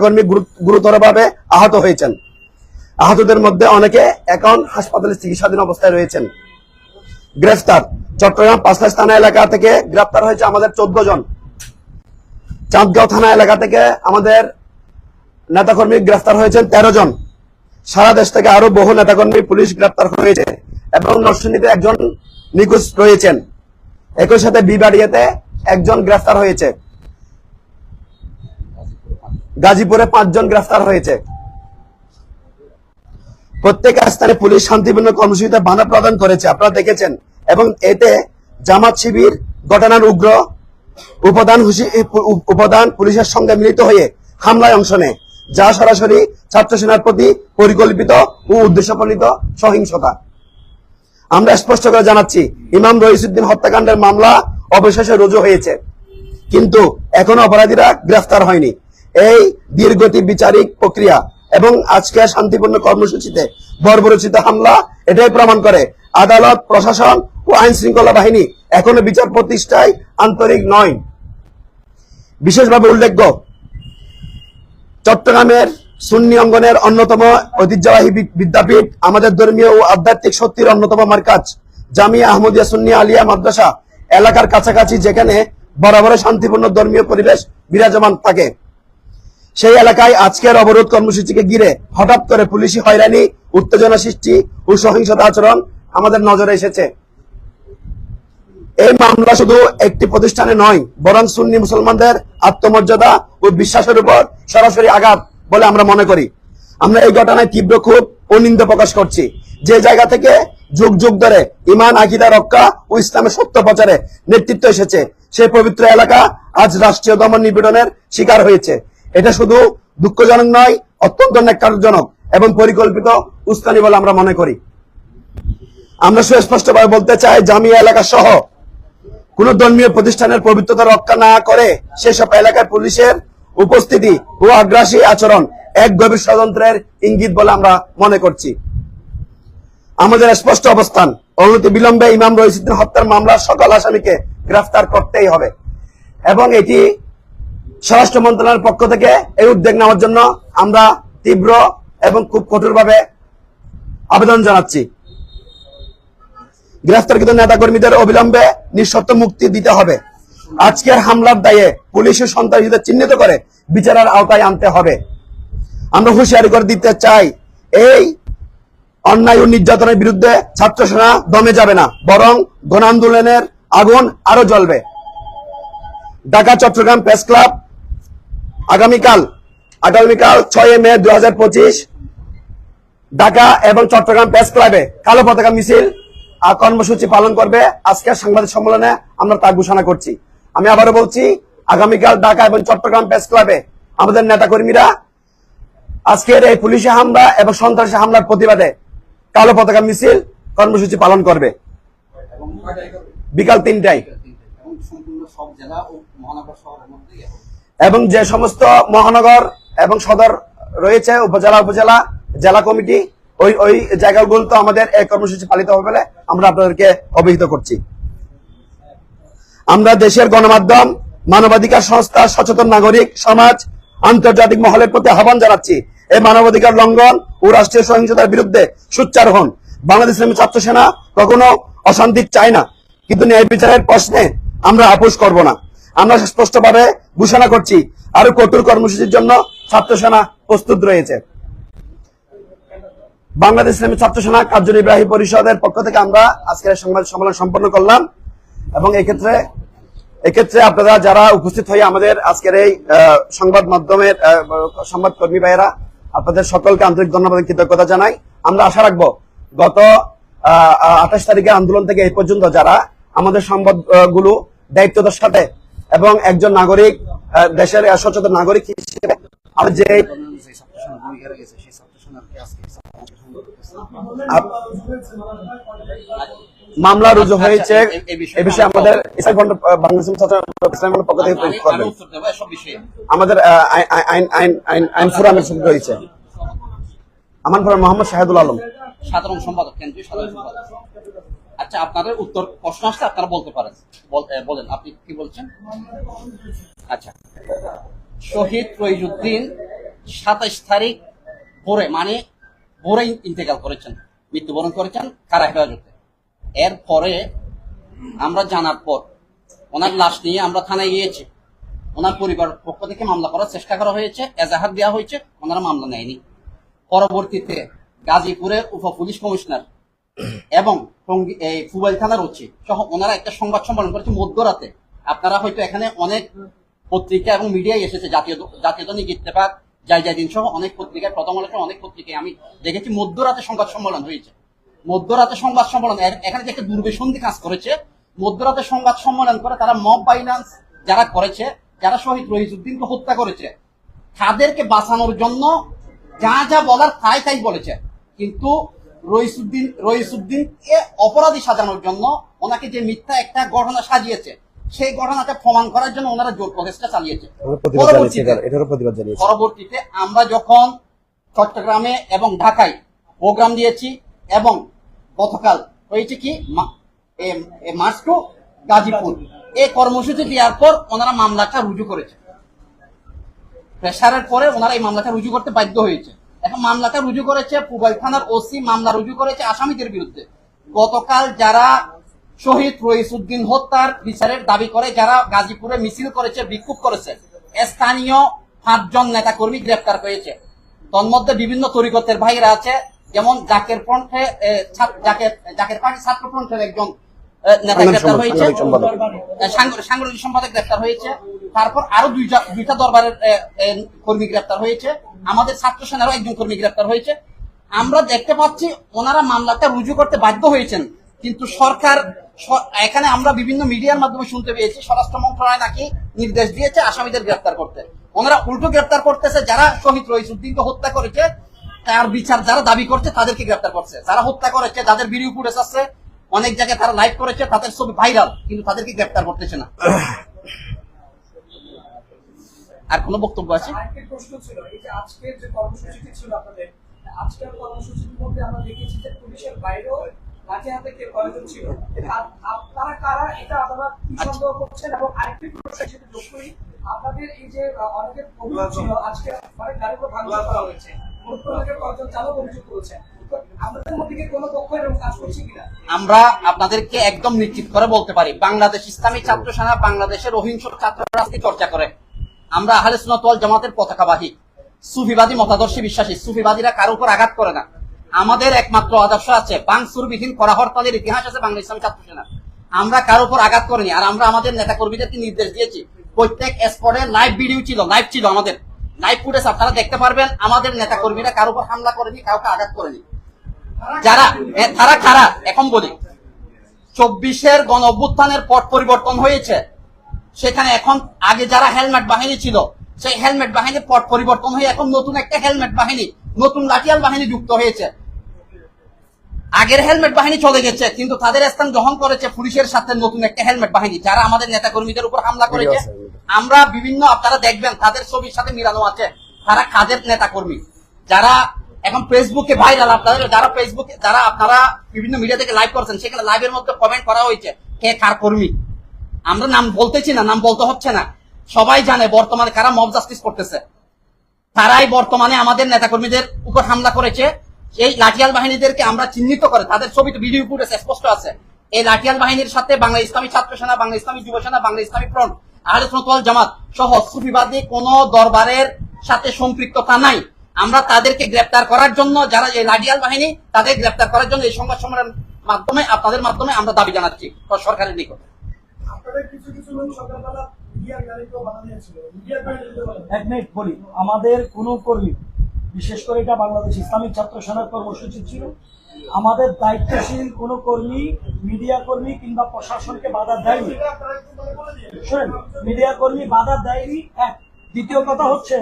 কর্মী গুরু- গুরুতরভাবে আহত হয়েছেন। আহতদের মধ্যে অনেকে এখন হাসপাতালে চিকিৎসাধীন অবস্থায় রয়েছেন। গ্রেফতার। চট্টগ্রাম পাঁচলাশ থানা এলাকা থেকে গ্রেফতার হয়েছে আমাদের চোদ্দ জন। চাঁদগাঁও থানা এলাকা থেকে আমাদের নেতাকর্মী গ্রেফতার হয়েছেন তেরো জন। সারা দেশ থেকে আরও বহু নেতাকর্মী পুলিশ গ্রেফতার হয়েছে এবং নরসিংদীতে একজন নিখোঁজ রয়েছেন। একই সাথে বিবাড়িয়াতে একজন গ্রেফতার হয়েছে। গাজীপুরে পাঁচজন গ্রেফতার হয়েছে। প্রত্যেক স্থানে পুলিশ শান্তিপূর্ণ কর্মসূচিতে বাধা প্রদান করেছে, আপনারা দেখেছেন। এবং এতে জামাত শিবির, ঘটনার উগ্র উপাদান উপাদান পুলিশের সঙ্গে মিলিত হয়ে হামলায় অংশ নেয়, যা সরাসরি ছাত্র সেনার প্রতি পরিকল্পিত ও উদ্দেশ্যপ্রণীত সহিংসতা। আমরা স্পষ্ট করে জানাচ্ছি, ইমাম রইসুদ্দিন হত্যাকাণ্ডের মামলা অবশেষে রুজু হয়েছে, কিন্তু এখনও অপরাধীরা গ্রেফতার হয়নি। এই দীর্ঘতি বিচারিক প্রক্রিয়া এবং আজকে শান্তিপূর্ণ কর্মসূচিতে বর্বরচিত হামলা, এটাই প্রমাণ করে আদালত, প্রশাসন ও আইন শৃঙ্খলা বাহিনী এখনও বিচার প্রতিষ্ঠায় আন্তরিক নয়। বিশেষভাবে উল্লেখ্য, চট্টগ্রামের সুন্নি অঙ্গনের অন্যতম ঐতিহ্যবাহী বিদ্যাপীঠ, আমাদের ধর্মীয় ও আধ্যাত্মিক শক্তির অন্যতম মার্কাজ, জামিয়া আহমদিয়া সুন্নি আলিয়া মাদ্রাসা, এলাকার কাছাকাছি যেখানে বরাবর শান্তিপূর্ণ ধর্মীয় পরিবেশ বিরাজমান থাকে। সেই এলাকায় আজকের অবরোধ কর্মসূচিকে ঘিরে হঠাৎ করে পুলিশি হয়রানি, উত্তেজনা সৃষ্টি ও সহিংসতা আচরণ আমাদের নজরে এসেছে। এই মামলা শুধু একটি প্রতিষ্ঠানে নয়, বরং সুন্নি মুসলমানদের আত্মমর্যাদা ও বিশ্বাসের উপর সরাসরি আঘাত বলে আমরা মনে করি। আমরা এই ঘটনায় তীব্র ক্ষোভ ও নিন্দা প্রকাশ করছি। যে জায়গা থেকে যুগ যুগ ধরে ইমান, আকিদা রক্ষা ও ইসলামের সত্য প্রচারে নেতৃত্ব এসেছে, সেই পবিত্র এলাকা আজ রাষ্ট্রীয় দমন নিপীড়নের শিকার হয়েছে। এটা শুধু দুঃখজনক নয়, অত্যন্ত ন্যাক্কারজনক এবং পরিকল্পিত উস্কানি বলে আমরা মনে করি। আমরা সুস্পষ্টভাবে বলতে চাই, জামিয়া এলাকা সহ কোন ধর্মীয় প্রতিষ্ঠানের পবিত্রতা রক্ষা না করে সেসব এলাকায় পুলিশের উপস্থিতি ও আগ্রাসী আচরণ এক গভীর ষড়যন্ত্রের ইঙ্গিত বলে আমরা মনে করছি। আমাদের স্পষ্ট অবস্থান, অনতি বিলম্বে ইমাম রহিসুদ্দিন হত্যার মামলার সকল আসামিকে গ্রেফতার করতেই হবে। এবং এটি স্বরাষ্ট্র মন্ত্রণালয়ের পক্ষ থেকে এই উদ্যোগ নেওয়ার জন্য আমরা তীব্র এবং খুব কঠোরভাবে আবেদন জানাচ্ছি। গ্রেফতারকৃত নেতাকর্মীদের অবিলম্বে নিঃশর্ত মুক্তি দিতে হবে। আজকের হামলার দায়ে পুলিশের সন্ত্রাসীদের চিহ্নিত করে বিচারের আওতায় আনতে হবে। আমরা হুঁশিয়ারি করে দিতে চাই, এই অন্যায় ও নির্যাতনের বিরুদ্ধে ছাত্র সেনা দমে যাবে না, বরং গণ আন্দোলনের আগুন আরও জ্বলবে। ঢাকা, চট্টগ্রাম প্রেস ক্লাব আগামীকাল আগামীকাল ছয় মে দুহাজার পঁচিশ, ঢাকা এবং চট্টগ্রাম প্রেস ক্লাবে কালো পতাকা মিছিল কর্মসূচি পালন করবে আজকের সাংবাদিক সম্মেলনে আমরা তা ঘোষণা করছি আমি আবারও বলছি, আগামীকাল ঢাকা এবং চট্টগ্রাম প্রেস ক্লাবে আমাদের নেতাকর্মীরা আজকের এই পুলিশি হামলা এবং সন্ত্রাসী হামলার প্রতিবাদে কালো পতাকা মিছিল, কর্মসূচি পালন করবে? বিকাল তিনটায় সব জেলা ও মহানগর শহরের। এবং যে সমস্ত মহানগর এবং সদর রয়েছে, উপজেলা উপজেলা, জেলা কমিটি, ওই ওই জায়গাগুলো আমাদের এই কর্মসূচি পালিত হবে বলে আমরা আপনাদেরকে অবহিত করছি। আমরা দেশের গণমাধ্যম, মানবাধিকার সংস্থা, সচেতন নাগরিক, সমাজ, আন্তর্জাতিক মহলের প্রতি আহ্বান জানাচ্ছি। এই মানবাধিকার লঙ্ঘন ও রাষ্ট্রীয় সহিংসতার বিরুদ্ধে সোচ্চার হন। বাংলাদেশ ছাত্র সেনা কখনো অশান্তি চায় না। কিন্তু ন্যায় বিচারের প্রশ্নে আমরা আপোষ করব না। আমরা স্পষ্টভাবে ঘোষণা করছি আরও কঠোর কর্মসূচির জন্য ছাত্র সেনা প্রস্তুত রয়েছে। বাংলাদেশ ইসলামী ছাত্র সেনা কার্যনির্বাহী পরিষদের পক্ষ থেকে আমরা আজকের সংবাদ সম্মেলন সম্পন্ন করলাম এবং এক্ষেত্রে এক্ষেত্রে আপনারা যারা উপস্থিত হয়ে আমাদের আজকের এই সংবাদ মাধ্যমের সংবাদ কর্মী ভাইয়েরা, আপনাদের সকলকে আন্তরিক ধন্যবাদ কৃতজ্ঞতা জানাই। আমরা আশা রাখব গত, আহ আঠাশ তারিখে আন্দোলন থেকে এই পর্যন্ত যারা আমাদের সংবাদগুলো দায়িত্বতার সাথে এবং একজন নাগরিক দেশের সচেতন নাগরিক হিসেবে আমরা যে মামলা রুজু হয়েছে। আচ্ছা, বিষয়ে এ বিষয়ে আমাদের পক্ষ থেকে আমি- আমি। আমাদের আইন- আইন আইন আইন আইন ফোরামের সঙ্গে রয়েছে আমান ফোরাম মোহাম্মদ শাহেদুল আলম। সাধারণ সম্পাদক কেন্দ্রীয় সাধারণ সম্পাদক। আচ্ছা আপনাদের উত্তর, প্রশ্ন আসলে আপনারা বলতে পারেন। বল- বলেন, আপনি কি বলছেন? আচ্ছা। শহীদ রইজুদ্দিন সাতাইশ তারিখ ভোরে মানে ভোরে ইন্তেকাল করেছেন, মৃত্যুবরণ করেছেন কারা হেফাজতে? এরপরে আমরা জানার পর, ওনার লাশ নিয়ে আমরা থানায় গিয়েছি। ওনার পরিবার পক্ষ থেকে মামলা করার চেষ্টা করা হয়েছে, এজাহার দেওয়া হয়েছে, ওনারা মামলা নেয়নি। পরবর্তীতে গাজীপুরের উপ পুলিশ কমিশনার এবং এই থানার হচ্ছে সহ ওনারা একটা সংবাদ সম্মেলন করেছে মধ্যরাতে। আপনারা হয়তো এখানে অনেক পত্রিকা এবং মিডিয়ায় এসেছে, জাতীয় জাতীয় দৈনিক ইত্তেফাক যাই যাই দিন সহ অনেক পত্রিকায়, প্রথম আলোতে অনেক পত্রিকায় আমি দেখেছি মধ্যরাতে সংবাদ সম্মেলন হয়েছে। মধ্যরাতে সংবাদ সম্মেলন এখানে যে একটা দুর্বিসন্ধি কাজ করেছে, মধ্যরাতে সংবাদ সম্মেলন করে তারা মব বাইনান্স যারা করেছে, যারা শহীদ রহিজুদ্দিনকে হত্যা করেছে, তাদেরকে বাঁচানোর জন্য যা যা বলার তাই তাই বলেছে। কিন্তু রইসুদ্দিন রইসুদ্দিনকে অপরাধী সাজানোর জন্য ওনাকে যে মিথ্যা একটা ঘটনা সাজিয়েছে সেই ঘটনাটা প্রমাণ করার জন্য ওনারা জোর প্রচেষ্টা চালিয়েছে। পরবর্তীতে আমরা যখন চট্টগ্রামে এবং ঢাকায় প্রোগ্রাম দিয়েছি এবং গতকাল হয়েছে কি এ- এ মার্চ টু গাজীপুর এই কর্মসূচি দেওয়ার পর ওনারা মামলাটা রুজু করেছে। প্রেসারের পরে ওনারা এই মামলাটা রুজু করতে বাধ্য হয়েছে। এখন মামলাটা রুজু করেছে পুবাইল থানার ওসি, মামলা রুজু করেছে আসামিদের বিরুদ্ধে। গতকাল যারা শহীদ রইসুদ্দিন হত্যার বিচারের দাবি করে, যারা গাজীপুরে মিছিল করেছে, বিক্ষোভ করেছে, স্থানীয় পাঁচজন নেতা কর্মী গ্রেপ্তার হয়েছে। তন্মধ্যে বিভিন্ন তরিকতের ভাইরা আছে, যেমন জাকের ফ্রন্টে জাকের জাকের পার্টি ছাত্র ফ্রন্টের একজন নেতা গ্রেপ্তার হয়েছে। সাংগঠনিক সম্পাদক। সাংগঠনিক সাংগঠনিক সম্পাদক গ্রেপ্তার হয়েছে। তারপর আরও দুইটা দুইটা দরবারের এ, এ, কর্মী গ্রেপ্তার হয়েছে। আমাদের ছাত্র সেনারও একজন কর্মী গ্রেপ্তার হয়েছে। আমরা দেখতে পাচ্ছি ওনারা মামলাটা রুজু করতে বাধ্য হয়েছেন। কিন্তু সরকার এখানে আমরা বিভিন্ন মিডিয়ার মাধ্যমে শুনতে পেয়েছি স্বরাষ্ট্র মন্ত্রণালয় নাকি নির্দেশ দিয়েছে আসামিদের গ্রেপ্তার করতে। ওনারা উল্টো গ্রেপ্তার করতেছে যারা শহীদ রহিসুদ্দিনকে হত্যা করেছে তার বিচার যারা দাবি করছে তাদেরকে গ্রেপ্তার করছে। যারা হত্যা করেছে যাদের ভিডিও ফুটেজ আছে অনেক জায়গায় তারা লাইভ করেছে তাদের ছবি ভাইরাল কিন্তু তাদেরকে গ্রেপ্তার করতেছে না। আর কোনো বক্তব্য আছে? আরেকটি প্রশ্ন ছিল এই যে আজকের যে কর্মসূচিটি ছিল আপনাদের আজকের কর্মসূচির মধ্যে আমরা দেখেছি যে পুলিশের বাইরেও লাঠি হাতে কে কয়েকজন ছিল? আপ- আপনারা কারা এটা আপনারা কি সন্দেহ করছেন? এবং আরেকটি প্রশ্ন সেটা যোগ করি আপনাদের এই যে অনেকের অভিযোগ ছিল আজকে অনেক উপর ভাঙচুর করা হয়েছে। কয়েকজন চালক অভিযোগ করেছেন। আমরা আপনাদেরকে একদম নিশ্চিত করে বলতে পারি, বাংলাদেশ ইসলামী ছাত্র সেনা বাংলাদেশের অহিংস চর্চা করে। আমরা জামাতের পতাকাবাহী, সুফিবাদী বিশ্বাসী। সুফিবাদীরা কারও উপর আঘাত করে না। আমাদের একমাত্র আদর্শ আছে, বাংসুরবিহীন ইতিহাস আছে বাংলা ইসলামী ছাত্র সেনা। আমরা কারও উপর আঘাত করিনি, আর আমরা আমাদের নেতা কর্মীদেরকে নির্দেশ দিয়েছি। প্রত্যেক স্পটে লাইভ ভিডিও ছিল, লাইভ ছিল আমাদের। লাইভ ফুটেজ আপনারা দেখতে পারবেন, আমাদের নেতা কর্মীরা কারও উপর হামলা করেনি, কাউকে আঘাত করেনি। যারা তারা খারা এখন বলি। চব্বিশের গণ অভ্যুত্থানের পট পরিবর্তন হয়েছে। সেখানে এখন আগে যারা হেলমেট বাহিনী ছিল সেই হেলমেট বাহিনীর পট পরিবর্তন হয়ে এখন নতুন একটা হেলমেট বাহিনী নতুন লাঠিয়াল বাহিনী যুক্ত হয়েছে। আগের হেলমেট বাহিনী চলে গেছে কিন্তু তাদের স্থান গ্রহণ করেছে পুলিশের সাথে নতুন একটা হেলমেট বাহিনী যারা আমাদের নেতা কর্মীদের উপর হামলা করেছে। আমরা বিভিন্ন আপনারা দেখবেন তাদের ছবির সাথে মিলানো আছে। তারা কাদের নেতা কর্মী যারা এখন ফেসবুকে ভাইরাল আপনাদের যারা ফেসবুকে যারা আপনারা বিভিন্ন মিডিয়া থেকে লাইভ করছেন, সেখানে লাইভের মধ্যে কমেন্ট করা হয়েছে, কে কার কর্মী? আমরা নাম বলতেছি না, নাম বলতে হচ্ছে না। সবাই জানে বর্তমানে কারা মব জাস্টিস করতেছে। তারাই বর্তমানে আমাদের নেতাকর্মীদের উপর হামলা করেছে। এই লাঠিয়াল বাহিনীদেরকে আমরা চিহ্নিত করে, তাদের ছবি তো ভিডিও ফুটেজ স্পষ্ট আছে। এই লাঠিয়াল বাহিনীর সাথে বাংলা ইসলামী ছাত্র সেনা, বাংলা ইসলামী যুব সেনা, বাংলা ইসলামী ফ্রন্ট, আহলে জামাত সহ সুফিবাদী কোন দরবারের সাথে সম্পৃক্ততা নাই। আমরা তাদেরকে গ্রেপ্তার করার জন্য যারা এই লাঠিয়াল বাহিনী তাদের গ্রেপ্তার করার জন্য এই সংবাদ সম্মেলনের মাধ্যমে আপনাদের মাধ্যমে আমরা দাবি জানাচ্ছি সরকারের নিকট। এক মিনিট বলি আমাদের কোনো কর্মী বিশেষ করে এটা বাংলাদেশ ইসলামিক ছাত্র সেনার কর্মসূচি ছিল আমাদের দায়িত্বশীল কোনো কর্মী মিডিয়া কর্মী কিংবা প্রশাসনকে বাধা দেয়নি। শোনেন মিডিয়া কর্মী বাধা দেয়নি এক দ্বিতীয় কথা হচ্ছে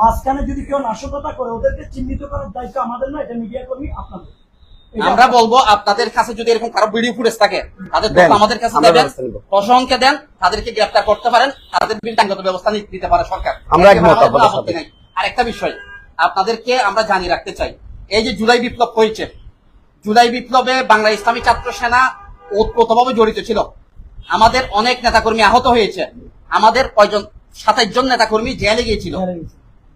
মাঝখানে যদি কেউ নাশকতা করে ওদেরকে চিহ্নিত করার দায়িত্ব আমাদের না এটা মিডিয়া কর্মী আপনাদের। আমরা বলব আপনাদের কাছে যদি এরকম কারও ভিডিও ফুটেজ থাকে তাদের আমাদের কাছে দেবেন ব্যবস্থা দেন তাদেরকে গ্রেপ্তার করতে পারেন তাদের বিরুদ্ধে ব্যবস্থা নিতে পারে সরকার। আমরা আপত্তি। নাই। আরেকটা বিষয় আপনাদেরকে আমরা জানিয়ে রাখতে চাই এই যে জুলাই বিপ্লব হয়েছে জুলাই বিপ্লবে বাংলা ইসলামী ছাত্র সেনা ওতপ্রোতভাবে জড়িত ছিল। আমাদের অনেক নেতাকর্মী আহত হয়েছে। আমাদের কয়জন সাতাইশ জন নেতাকর্মী জেলে গিয়েছিল।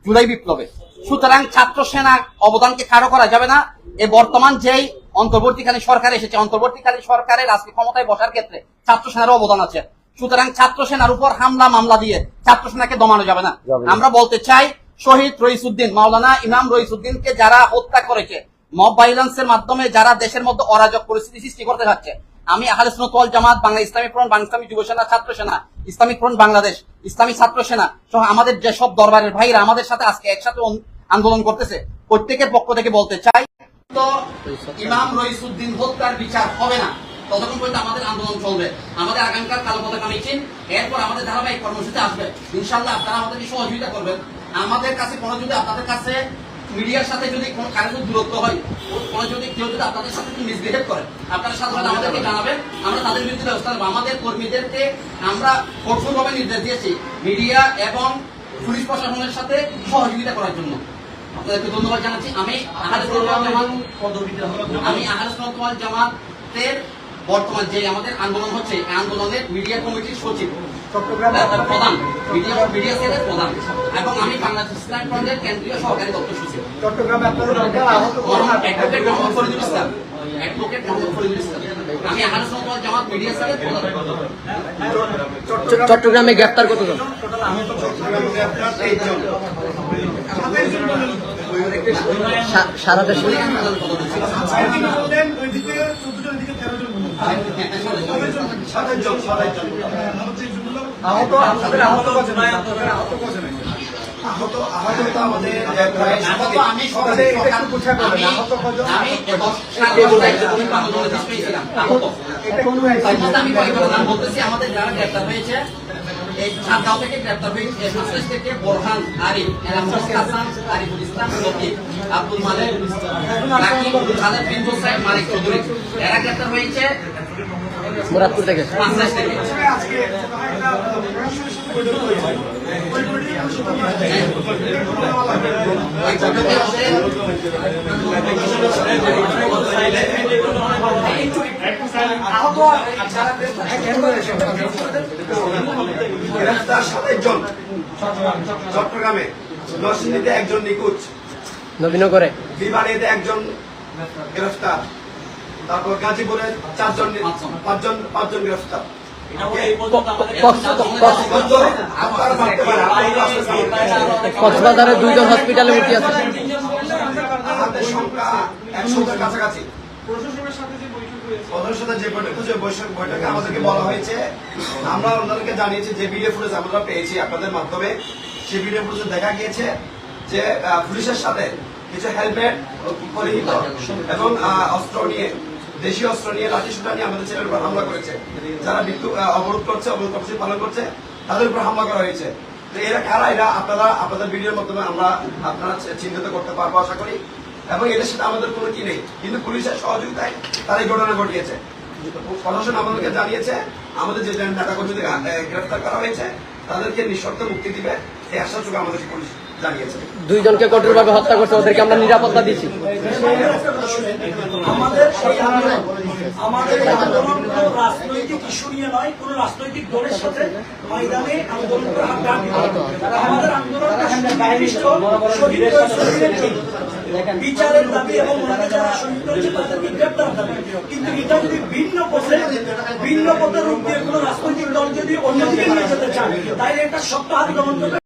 জুলাই বিপ্লবে। সুতরাং ছাত্র সেনার অবদানকে খাড়ো করা যাবে না। এই বর্তমান যেই অন্তর্বর্তীকালীন সরকার এসেছে অন্তর্বর্তীকালীন সরকারের আজকে ক্ষমতায় বসার ক্ষেত্রে ছাত্র সেনার অবদান আছে। সুতরাং ছাত্র সেনার উপর হামলা মামলা দিয়ে ছাত্র সেনাকে দমানো যাবে না। আমরা বলতে চাই শহীদ রইসুদ্দিন মাওলানা ইমাম রইসুদ্দিনকে যারা হত্যা করেছে মব ভাইলেন্সের মাধ্যমে যারা দেশের মধ্যে অরাজক পরিস্থিতি সৃষ্টি করতে যাচ্ছে আমি আহলে ওয়াল জামাত, বাংলা ইসলামী ফ্রন্ট বাংলা ইসলামী যুব সেনা, ছাত্র সেনা ইসলামিক ফ্রন্ট বাংলাদেশ, ইসলামী ছাত্র সেনা সহ আমাদের যেসব দরবারের ভাইরা আমাদের সাথে আজকে একসাথে আন্দোলন করতেছে, প্রত্যেকের পক্ষ থেকে বলতে চাই ইমাম রইসুদ্দিন হত্যার বিচার হবে না। ততক্ষণ পর্যন্ত আমাদের আন্দোলন চলবে। আমাদের আগামীকাল কালো পতাকা মিছিল, এরপর আমাদের ধারাবাহিক কর্মসূচি আসবে। ইনশাল্লাহ আপনারা আমাদেরকে সহযোগিতা করবেন। আমাদের কাছে কোনো যদি আপনাদের কাছে মিডিয়ার সাথে যদি কোনো কারও দূরত্ব হয় কোনো যদি কেউ যদি আপনাদের সাথে মিসবিহেভ করে আপনারা সাথে সাথে আমাদেরকে জানাবেন আমরা তাদের বিরুদ্ধে ব্যবস্থা নেব। আমাদের কর্মীদেরকে আমরা কঠোরভাবে নির্দেশ দিয়েছি মিডিয়া এবং পুলিশ প্রশাসনের সাথে সহযোগিতা করার জন্য। আপনাদেরকে ধন্যবাদ জানাচ্ছি। আমি জামাত আমি আহারে সুন্নাত জামাতের বর্তমান যে আমাদের আন্দোলন হচ্ছে আন্দোলনের মিডিয়া কমিটির সচিব। প্রধান মিডিয়া মিডিয়া সেলের প্রধান এবং আমি বাংলাদেশ ইসলাম ফ্রন্টের কেন্দ্রীয় সহকারী দপ্তর সচিব মরহুম অ্যাডভোকেট মোহাম্মদ ফরিদুল ইসলাম অ্যাডভোকেট মোহাম্মদ ফরিদুল ইসলাম আমি আহারে সুন্নাত জামাত মিডিয়া সেলের প্রধান চট্টগ্রামে গ্রেফতার কতজন সা- সারা দেশে আহত আমি সকালে এটা একটু বুঝা করবেন আমি- আহত। আহত। আমি বলতেছি আমাদের যারা গ্রেপ্তার হয়েছে এই থেকে গ্রেপ্তার হয়েছে এই থেকে বোরহান আরিফ এনামুল হাসান আরিফুল ইসলাম লতিফ আব্দুল মালিক রাকিব খালেদ বিন হোসাইন মালিক চৌধুরী। এরা গ্রেপ্তার হয়েছে মুরাদপুর থেকে। গ্রেফতার চট্টগ্রামে নরসিংদীতে একজন নিখোঁজ। নবীনগরে। বিমানীতে একজন গ্রেফতার। তারপর গাজীপুরে চারজন পাঁচজন। পাঁচজন গ্রেফতার। কক্সবাজারে দুইজন হসপিটালে ভর্তি আছে। কাছাকাছি। যে বৈঠক যে বৈঠক বৈঠকে আমাদেরকে বলা হয়েছে আমরা ওনাদেরকে জানিয়েছি যে ভিডিও ফুটেজ আমরা পেয়েছি আপনাদের মাধ্যমে। সেই ভিডিও ফুটেজে দেখা গিয়েছে যে আহ, পুলিশের সাথে কিছু হেলমেট পরিহিত এবং আহ, অস্ত্র নিয়ে দেশীয় অস্ত্র নিয়ে লাঠি সুটা নিয়ে আমাদের ছেলের উপর হামলা করেছে। যারা বিক্ষোভ অবরোধ করছে, অবরোধ কর্মসূচি পালন করছে, তাদের উপর হামলা করা হয়েছে। তো এরা কারা? এরা আপনারা, আপনাদের ভিডিওর মাধ্যমে আমরা আপনারা চিহ্নিত করতে পারব আশা করি। এবং এদের সাথে আমাদের কোনো কি নেই। কিন্তু পুলিশের সহযোগিতায় তার এই ঘটনা ঘটিয়েছে। প্রশাসন আমাদেরকে জানিয়েছে, আমাদের যে নেতা কর্মীদের গ্রেফতার করা হয়েছে, তাদেরকে নিঃশর্ত মুক্তি দিবে। এই আশ্বাসটুকু আমাদের পুলিশ দুইজনকে কঠোরভাবে হত্যা করছে ওদেরকে আমরা নিরাপত্তা দিচ্ছি আমাদের সেই আন্দোলন আমাদের আন্দোলন কোনো রাজনৈতিক ইস্যু নিয়ে নয় কোনো রাজনৈতিক দলের সাথে ময়দানে আন্দোলন করা হাড্ডাহাড্ডি নয়। আমাদের আন্দোলনটা সুনির্দিষ্ট শহীদ শহীদের জন্য। বিচারের দাবি এবং ওনারা যারা শহীদ হয়েছে তাদেরকে গ্রেপ্তার দাবি কিন্তু এটা যদি ভিন্ন পথে ভিন্ন পথে রূপ দিয়ে কোনো রাজনৈতিক দল যদি অন্যদিকে নিয়ে যেতে চায় তাহলে এটা শক্ত হাত গ্রহণ করবে